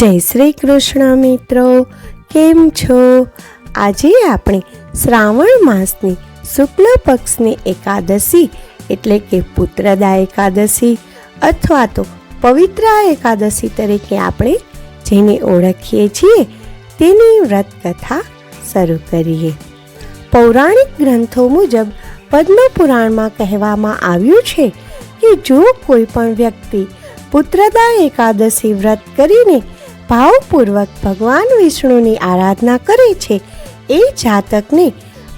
જય શ્રી કૃષ્ણ મિત્રો, કેમ છો? આજે આપણે શ્રાવણ માસની શુક્લ પક્ષની એકાદશી એટલે કે પુત્રદા એકાદશી અથવા તો પવિત્રા એકાદશી તરીકે આપણે જેને ઓળખીએ છીએ તેની વ્રત કથા શરૂ કરીએ. પૌરાણિક ગ્રંથો મુજબ પદ્મ પુરાણમાં કહેવામાં આવ્યું છે કે જો કોઈ પણ વ્યક્તિ પુત્રદા એકાદશી વ્રત કરીને ભાવપૂર્વક ભગવાન વિષ્ણુની આરાધના કરે છે, એ જાતકને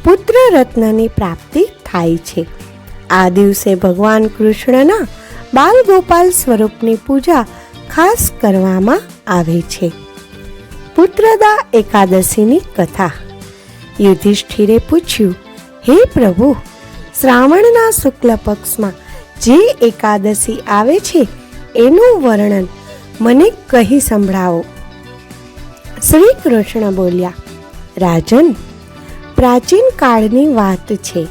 પુત્ર રત્નની પ્રાપ્તિ થાય છે. આ દિવસે ભગવાન કૃષ્ણના બાલ ગોપાલ સ્વરૂપની પૂજા ખાસ કરવામાં આવે છે. પુત્રદા એકાદશીની કથા. યુધિષ્ઠિરે પૂછ્યું, હે પ્રભુ, શ્રાવણના શુક્લ પક્ષમાં જે એકાદશી આવે છે, એનું વર્ણન મને કહી સંભળાવો. શ્રી કૃષ્ણ બોલ્યા, રાજન, પ્રાચીન કાળની વાત છે.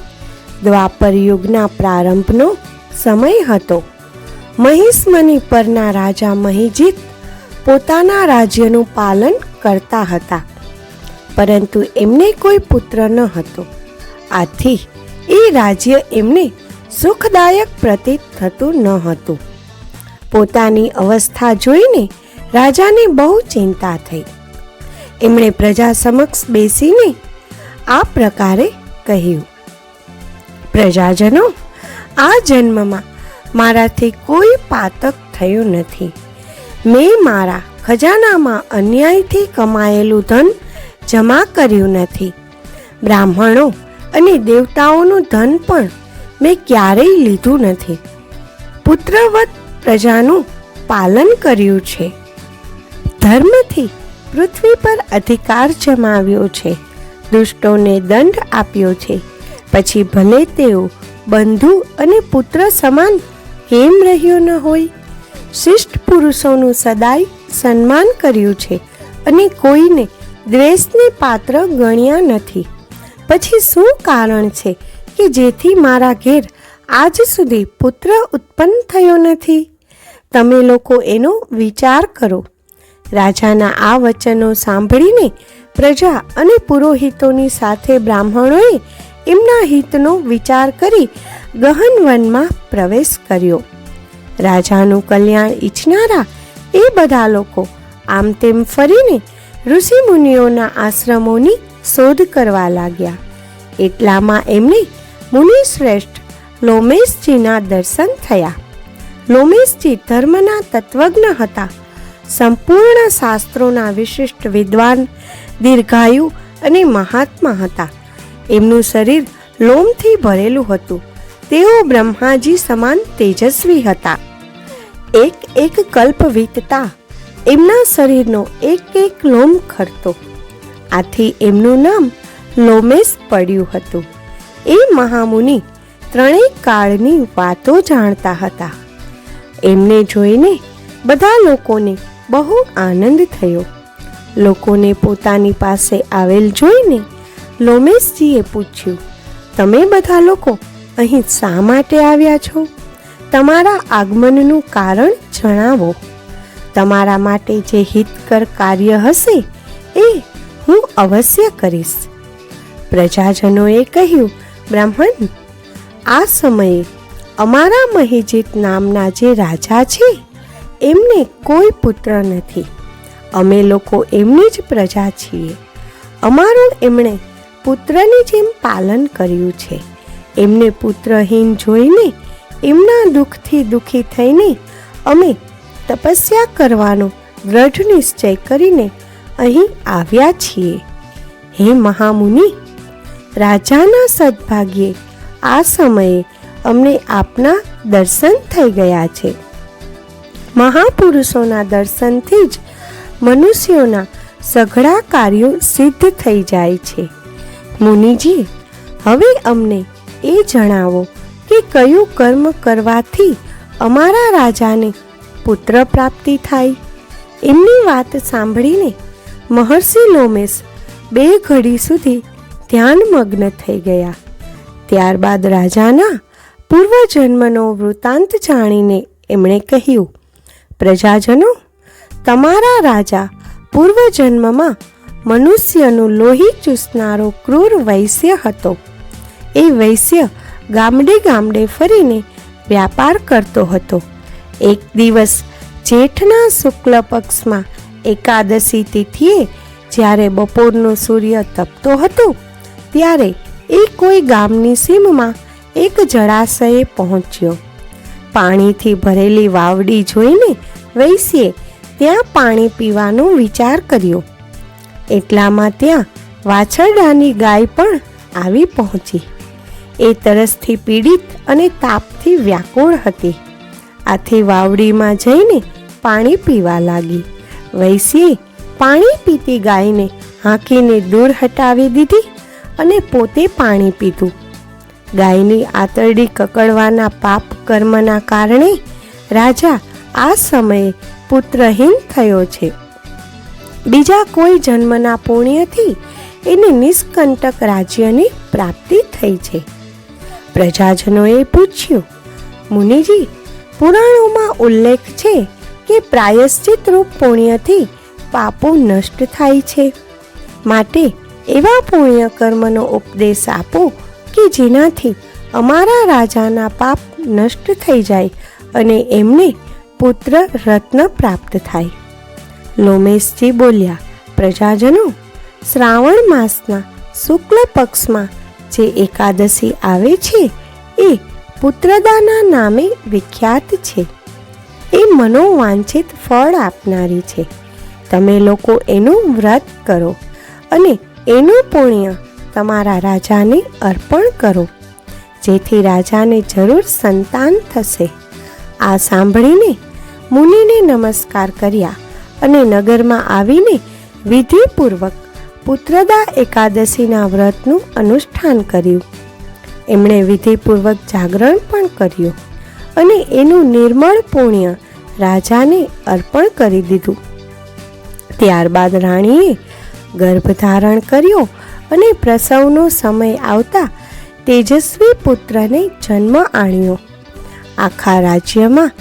દ્વાપર યુગના પ્રારંભનો સમય હતો. મહિષ્મની પરના રાજા મહિજીત પોતાના રાજ્યનું પાલન કરતા હતા. પરંતુ એમને કોઈ પુત્ર ન હતો. આથી એ રાજ્ય એમને સુખદાયક પ્રતીત થતું ન હતું. પોતાની અવસ્થા જોઈને રાજાને બહુ ચિંતા થઈ. એમણે પ્રજા સમક્ષ બેસીને આ પ્રકારે કહ્યું, પ્રજાજનો, આ જન્મમાં મારાથી કોઈ પાતક થયું નથી. મેં મારા ખજાનામાં અન્યાયથી કમાયેલું ધન જમા કર્યું નથી. બ્રાહ્મણો અને દેવતાઓનું ધન પણ મેં ક્યારેય લીધું નથી. પુત્રવત પ્રજાનું પાલન કર્યું છે. ધર્મથી પૃથ્વી પર અધિકાર જમાવ્યો છે. દુષ્ટોને દંડ આપ્યો છે. પછી ભલે તેઓ બંધુ અને પુત્ર સમાન કેમ રહ્યો ન હોય, શિષ્ટ પુરુષોનું સદાય સન્માન કર્યું છે અને કોઈને દ્વેષને પાત્ર ગણ્યા નથી. પછી શું કારણ છે કે જેથી મારા ઘેર આજ સુધી પુત્ર ઉત્પન્ન થયો નથી? તમે લોકો એનો વિચાર કરો. રાજાના આ વચનો સાંભળીને પ્રજા અને પુરોહિતોની સાથે બ્રાહ્મણોએ એમના હિતનો વિચાર કરી ગહન વનમાં પ્રવેશ કર્યો. રાજાનું કલ્યાણ ઈચ્છનારા એ બધા લોકો આમ તેમ ફરીને ઋષિ મુનિઓના આશ્રમોની શોધ કરવા લાગ્યા. એટલામાં એમને મુનિ શ્રેષ્ઠ લોમેશજીના દર્શન થયા. લોમેશજી ધર્મના તત્વજ્ઞ હતા. સંપૂર્ણ શાસ્ત્રોના વિશિષ્ટ વિદ્વાન, દીર્ઘાયુ અને મહાત્મા હતા. એમનું શરીર લોમથી ભરેલું હતું. તેઓ બ્રહ્માજી સમાન તેજસ્વી હતા. એક એક કલ્પ વીતતા એમના શરીરનો એક એક લોમ ખરતો. આથી એમનું નામ લોમેશ પડ્યું હતું. એ મહામુનિ ત્રણેય કાળની વાતો જાણતા હતા. એમને જોઈને બધા લોકોને બહુ આનંદ થયો. લોકોને પોતાની પાસે આવેલ જોઈને લોમેશજીએ પૂછ્યું, તમે બધા લોકો અહીં શા માટે આવ્યા છો? તમારા આગમનનું કારણ જણાવો. તમારા માટે જે હિતકર કાર્ય હશે એ હું અવશ્ય કરીશ. પ્રજાજનોએ કહ્યું, બ્રાહ્મણ, આ સમયે અમારા મહિજીત નામના જે રાજા છે, એમને કોઈ પુત્ર નથી. અમે લોકો એમની જ પ્રજા છીએ. અમારું એમણે પુત્રની જેમ પાલન કર્યું છે. એમને પુત્રહીન જોઈને એમના દુઃખથી દુઃખી થઈને અમે તપસ્યા કરવાનો દ્રઢ નિશ્ચય કરીને અહીં આવ્યા છીએ. હે મહામુનિ, રાજાના સદભાગ્યે આ સમયે અમને આપના દર્શન થઈ ગયા છે. મહાપુરુષોના દર્શનથી જ મનુષ્યોના સઘળા કાર્યો સિદ્ધ થઈ જાય છે. મુનિજી, હવે અમને એ જણાવો કે કયું કર્મ કરવાથી અમારા રાજાને પુત્ર પ્રાપ્તિ થાય? એમની વાત સાંભળીને મહર્ષિ લોમેશ બે ઘડી સુધી ધ્યાનમગ્ન થઈ ગયા. ત્યારબાદ રાજાના પૂર્વજન્મનો વૃત્તાંત જાણીને એમણે કહ્યું, પ્રજાજનો, તમારા રાજા પૂર્વજન્મમાં મનુષ્યનું લોહી ચૂસનારો ક્રૂર વૈશ્ય હતો. એ વૈશ્ય ગામડે ગામડે ફરીને વ્યાપાર કરતો હતો. એક દિવસ જેઠના શુક્લ પક્ષમાં એકાદશી તિથિએ જ્યારે બપોરનો સૂર્ય તપતો હતો, ત્યારે એ કોઈ ગામની સીમમાં એક જળાશયે પહોંચ્યો. પાણીથી ભરેલી વાવડી જોઈને વૈશ્યે ત્યાં પાણી પીવાનો વિચાર કર્યો. એટલામાં ત્યાં વાછરડાની ગાય પણ આવી પહોંચી. એ તરસથી પીડિત અને તાપથી વ્યાકુળ હતી. આથી વાવડીમાં જઈને પાણી પીવા લાગી. વૈશ્યે પાણી પીતી ગાયને હાંકીને દૂર હટાવી દીધી અને પોતે પાણી પીધું. ગાયની આતરડી કકડવાના પાપ કર્મના કારણે રાજા આ સમયે પુત્રહીન થયો છે. બીજા કોઈ જન્મના પુણ્યથી એને નિષ્કંટક રાજ્યની પ્રાપ્તિ થઈ છે. પ્રજાજનોએ પૂછ્યું, મુનિજી, પુરાણોમાં ઉલ્લેખ છે કે પ્રાયશ્ચિત રૂપ પુણ્યથી પાપો નષ્ટ થાય છે. માટે એવા પુણ્ય કર્મનો ઉપદેશ આપો કે જેનાથી અમારા રાજાના પાપ નષ્ટ થઈ જાય અને એમને પુત્ર રત્ન પ્રાપ્ત થાય. લોમેશજી બોલ્યા, પ્રજાજનો, શ્રાવણ માસના શુક્લ પક્ષમાં જે એકાદશી આવે છે, એ પુત્રદાના નામે વિખ્યાત છે. એ મનોવાંછિત ફળ આપનારી છે. તમે લોકો એનું વ્રત કરો અને એનું પુણ્ય તમારા રાજાને અર્પણ કરો, જેથી રાજાને જરૂર સંતાન થશે. આ સાંભળીને મુનિને નમસ્કાર કર્યા અને નગરમાં આવીને વિધિપૂર્વક પુત્રદા એકાદશીના વ્રતનું અનુષ્ઠાન કર્યું. એમણે વિધિપૂર્વક જાગરણ પણ કર્યું અને એનું નિર્મળ પુણ્ય રાજાને અર્પણ કરી દીધું. ત્યારબાદ રાણીએ ગર્ભધારણ કર્યો અને પ્રસવનો સમય આવતા તેજસ્વી પુત્રને જન્મ આણ્યો. આખા રાજ્યમાં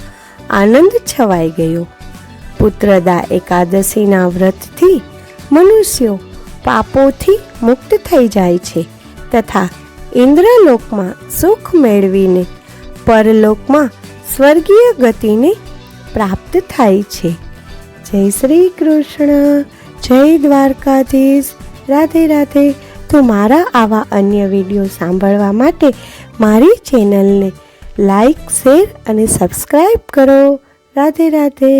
આનંદ છવાઈ ગયો. પુત્રદા એકાદશીના વ્રતથી મનુષ્યો પાપોથી મુક્ત થઈ જાય છે તથા ઇન્દ્રલોકમાં સુખ મેળવીને પરલોકમાં સ્વર્ગીય ગતિને પ્રાપ્ત થાય છે. જય શ્રી કૃષ્ણ. જય દ્વારકાધીશ. રાધે રાધે. તો મારા આવા અન્ય વીડિયો સાંભળવા માટે મારી ચેનલને લાઈક, શેર અને સબસ્ક્રાઈબ કરો. રાધે રાધે.